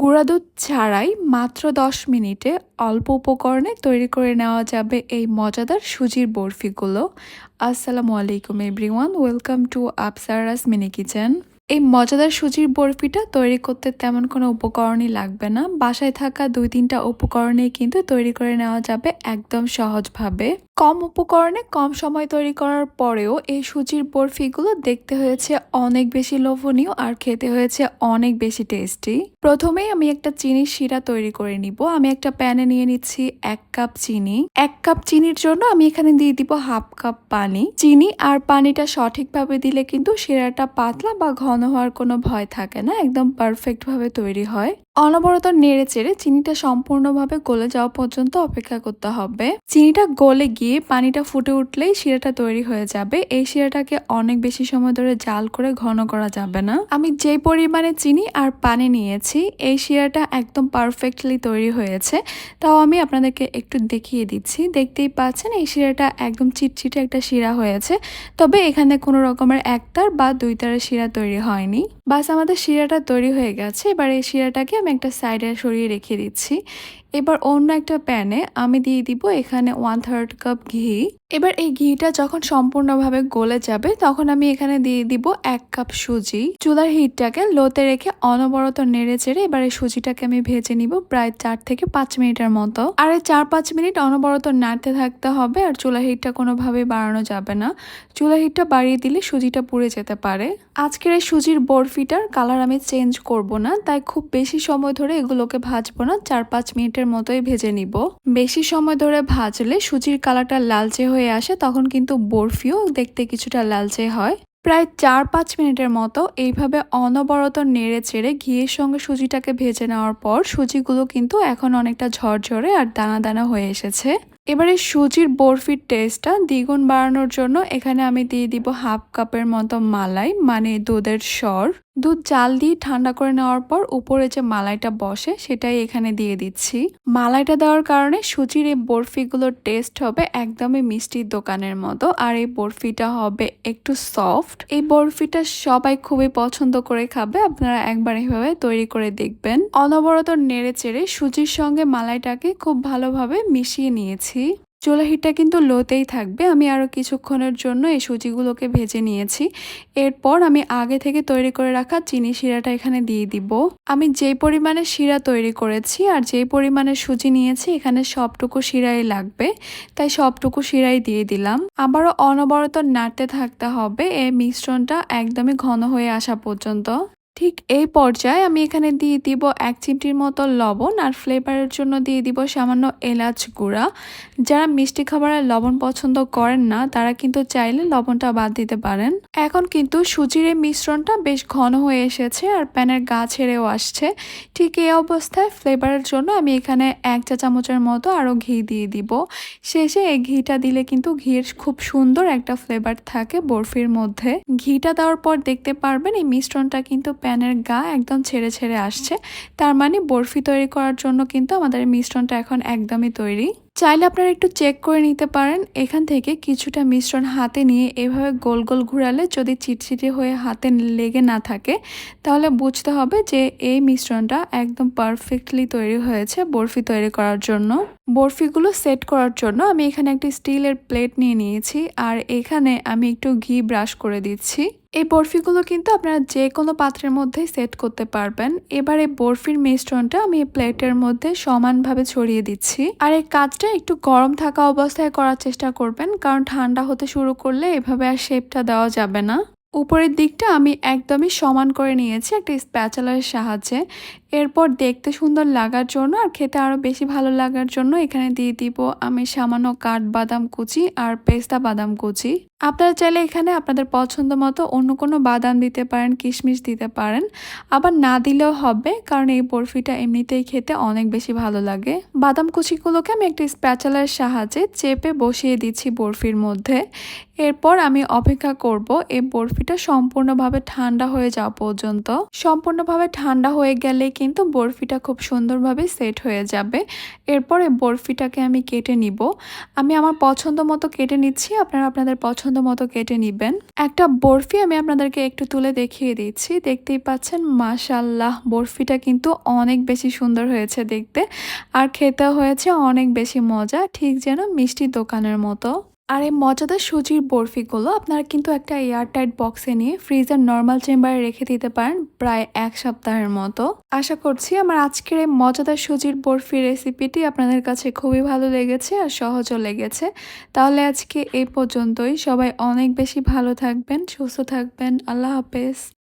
গুঁড়া দুধ ছাড়াই মাত্র দশ মিনিটে অল্প উপকরণে তৈরি করে নেওয়া যাবে এই মজাদার সুজির বরফিগুলো। আসসালামু আলাইকুম everyone welcome to Apsaras mini kitchen এই মজাদার সুজির বরফিটা তৈরি করতে তেমন কোনো উপকরণই লাগবে না। বাসায় থাকা দুই তিনটা উপকরণেই কিন্তু তৈরি করে নেওয়া যাবে একদম সহজভাবে। কম উপকরণে কম সময় তৈরি করার পরেও এই সুজির বরফিগুলো দেখতে হয়েছে অনেক বেশি লোভনীয় আর খেতে হয়েছে অনেক বেশি টেস্টি। প্রথমেই আমি একটা চিনির শিরা তৈরি করে নিব। আমি একটা প্যানে নিয়ে নিচ্ছি এক কাপ চিনি। এক কাপ চিনির জন্য আমি এখানে দিয়ে দিব হাফ কাপ পানি। চিনি আর পানিটা সঠিকভাবে দিলে কিন্তু শিরাটা পাতলা বা ঘন হওয়ার কোনো ভয় থাকে না? একদম পারফেক্টভাবে তৈরি হয়। অনবরত নেড়ে চেড়ে চিনিটা সম্পূর্ণভাবে গলে যাওয়া পর্যন্ত অপেক্ষা করতে হবে। চিনিটা গলে গিয়ে পানিটা ফুটে উঠলেই শিরাটা তৈরি হয়ে যাবে। এই শিরাটাকে অনেক বেশি সময় ধরে জাল করে ঘন করা যাবে না। আমি যে পরিমাণে চিনি আর পানি নিয়েছি, এই শিরাটা একদম পারফেক্টলি তৈরি হয়েছে। তাও আমি আপনাদেরকে একটু দেখিয়ে দিচ্ছি। দেখতেই পাচ্ছেন, এই শিরাটা একদম চিটচিটে একটা শিরা হয়েছে। তবে এখানে কোনো রকমের একতার বা দুই তারের শিরা তৈরি হয়নি। বাস, আমাদের শিরাটা তৈরি হয়ে গেছে। এবার এই শিরাটাকে আমি একটা সাইডে সরিয়ে রেখে দিচ্ছি। এবার অন্য একটা প্যানে আমি দিয়ে দিব এখানে ওয়ান থার্ড কাপ ঘি। এবার এই ঘিটা যখন সম্পূর্ণভাবে গলে যাবে, তখন আমি এখানে দিয়ে দিব এক কাপ সুজি। চুলার হিটটাকে লোতে রেখে অনবরত নেড়ে চেড়ে এবার এই সুজিটাকে আমি ভেজে নিব প্রায় চার থেকে পাঁচ মিনিটের মতো। আর এই চার পাঁচ মিনিট অনবরত নাড়তে থাকতে হবে আর চুলার হিটটা কোনোভাবে বাড়ানো যাবে না। চুলার হিটটা বাড়িয়ে দিলে সুজিটা পুড়ে যেতে পারে। আজকের এই সুজির বরফিটার কালার আমি চেঞ্জ করব না, তাই খুব বেশি সময় ধরে এগুলোকে ভাজবো না, চার পাঁচ মিনিটের মতোই ভেজে নিব। বেশি সময় ধরে ভাজলে সুজির কালারটা লালচে হয়ে আসে, তখন কিন্তু বরফিও দেখতে কিছুটা লালচে হয়। প্রায় চার পাঁচ মিনিটের মতো এইভাবে অনবরত নেড়ে চেড়ে ঘিয়ের সঙ্গে সুজিটাকে ভেজে নেওয়ার পর সুজিগুলো কিন্তু এখন অনেকটা ঝরঝরে আর দানা দানা হয়ে এসেছে। এবারে সুজির বরফির টেস্টটা দ্বিগুণ বাড়ানোর জন্য এখানে আমি দিয়ে দিব হাফ কাপের মতো মালাই মানে দুধের স্বর দুধ জাল দিয়ে ঠান্ডা করে নেওয়ার পর উপরে যে মালাইটা বসে সেটাই এখানে দিয়ে দিচ্ছি। মালাইটা দেওয়ার কারণে সুজির এই বরফিগুলোর টেস্ট হবে একদমই মিষ্টির দোকানের মতো। আর এই বরফিটা হবে একটু সফট। এই বরফিটা সবাই খুবই পছন্দ করে খাবে। আপনারা একবার এভাবে তৈরি করে দেখবেন। অনবরত নেড়ে চেড়ে সুজির সঙ্গে মালাইটাকে খুব ভালোভাবে মিশিয়ে নিয়েছি। চুলা হিটটা কিন্তু লোতেই থাকবে। আমি আরও কিছুক্ষণের জন্য এই সুজিগুলোকে ভেজে নিয়েছি। এরপর আমি আগে থেকে তৈরি করে রাখা চিনি শিরাটা এখানে দিয়ে দিব। আমি যেই পরিমাণে শিরা তৈরি করেছি আর যেই পরিমাণে সুজি নিয়েছি, এখানে সবটুকু শিরাই লাগবে। তাই সবটুকু শিরাই দিয়ে দিলাম। আবারও অনবরত নাড়তে থাকতে হবে। এই মিশ্রণটা একদমই ঘন হয়ে আসা পর্যন্ত। ঠিক এই পর্যায়ে আমি এখানে দিয়ে দিব এক চিমটির মতো লবণ আর ফ্লেভারের জন্য দিয়ে দিব সামান্য এলাচ গুঁড়া। যারা মিষ্টি খাবারের লবণ পছন্দ করেন না, তারা কিন্তু চাইলে লবণটা বাদ দিতে পারেন। এখন কিন্তু সুজির এই মিশ্রণটা বেশ ঘন হয়ে এসেছে আর প্যানের গা ছেড়েও আসছে। ঠিক এই অবস্থায় ফ্লেভারের জন্য আমি এখানে এক চা চামচের মতো আরও ঘি দিয়ে দিব। শেষে এই ঘিটা দিলে কিন্তু ঘির খুব সুন্দর একটা ফ্লেভার থাকে বরফির মধ্যে। ঘিটা দেওয়ার পর দেখতে পারবেন এই মিশ্রণটা কিন্তু প্যানের গা একদম ছেড়ে ছেড়ে আসছে। তার মানে বরফি তৈরি করার জন্য কিন্তু আমাদের মিশ্রণটা এখন একদমই তৈরি। চাইলে আপনারা একটু চেক করে নিতে পারেন। এখান থেকে কিছুটা মিশ্রণ হাতে নিয়ে এভাবে গোল গোল ঘুরালে যদি চিটচিটে হয়ে হাতে লেগে না থাকে, তাহলে বুঝতে হবে যে এই মিশ্রণটা একদম পারফেক্টলি তৈরি হয়েছে বরফি তৈরি করার জন্য। বরফিগুলো সেট করার জন্য আমি এখানে একটি স্টিলের প্লেট নিয়ে নিয়েছি। আর এখানে আমি একটু ঘি ব্রাশ করে দিচ্ছি। এই বরফিগুলো কিন্তু আপনারা যে কোনো পাত্রের মধ্যেই সেট করতে পারবেন। এবার এই বরফির মিশ্রণটা আমি প্লেটের মধ্যে সমানভাবে ছড়িয়ে দিচ্ছি। আর এই কাজটা একটু গরম থাকা অবস্থায় করার চেষ্টা করবেন, কারণ ঠান্ডা হতে শুরু করলে এভাবে আর শেপটা দেওয়া যাবে না। উপরের দিকটা আমি একদমই সমান করে নিয়েছি একটা স্প্যাচালার সাহায্যে। এরপর দেখতে সুন্দর লাগার জন্য আর খেতে আরও বেশি ভালো লাগার জন্য এখানে দিয়ে দিব আমি সামান্য কাঠ বাদাম কুচি আর পেস্তা বাদাম কুচি। আপনারা চাইলে এখানে আপনাদের পছন্দ মতো অন্য কোনো বাদাম দিতে পারেন, কিশমিশ দিতে পারেন। আবার না দিলেও হবে, কারণ এই বরফিটা এমনিতেই খেতে অনেক বেশি ভালো লাগে। বাদাম কুচিগুলোকে আমি একটি স্প্যাচালার সাহায্যে চেপে বসিয়ে দিচ্ছি বরফির মধ্যে। এরপর আমি অপেক্ষা করব এই বরফিটা সম্পূর্ণভাবে ঠান্ডা হয়ে যাওয়া পর্যন্ত। সম্পূর্ণভাবে ঠান্ডা হয়ে গেলে কিন্তু বরফিটা খুব সুন্দরভাবে সেট হয়ে যাবে। এরপরে বরফিটাকে আমি কেটে নিব। আমি আমার পছন্দ মতো কেটে নিচ্ছি, আপনারা আপনাদের পছন্দ মতো কেটে নেবেন। একটা বরফি আমি আপনাদেরকে একটু তুলে দেখিয়ে দিচ্ছি। দেখতেই পাচ্ছেন মাশাল্লাহ বরফিটা কিন্তু অনেক বেশি সুন্দর হয়েছে দেখতে। আর খেতে হয়েছে অনেক বেশি মজা, ঠিক যেন মিষ্টি দোকানের মতো। আর এই মজাদার সুজির বরফিগুলো আপনারা কিন্তু একটা এয়ারটাইট বক্সে নিয়ে ফ্রিজের নর্মাল চেম্বারে রেখে দিতে পারেন প্রায় এক সপ্তাহের মতো। আশা করছি আমার আজকের এই মজাদার সুজির বরফি রেসিপিটি আপনাদের কাছে খুবই ভালো লেগেছে আর সহজও লেগেছে। তাহলে আজকে এই পর্যন্তই। সবাই অনেক বেশি ভালো থাকবেন, সুস্থ থাকবেন। আল্লাহ হাফেজ।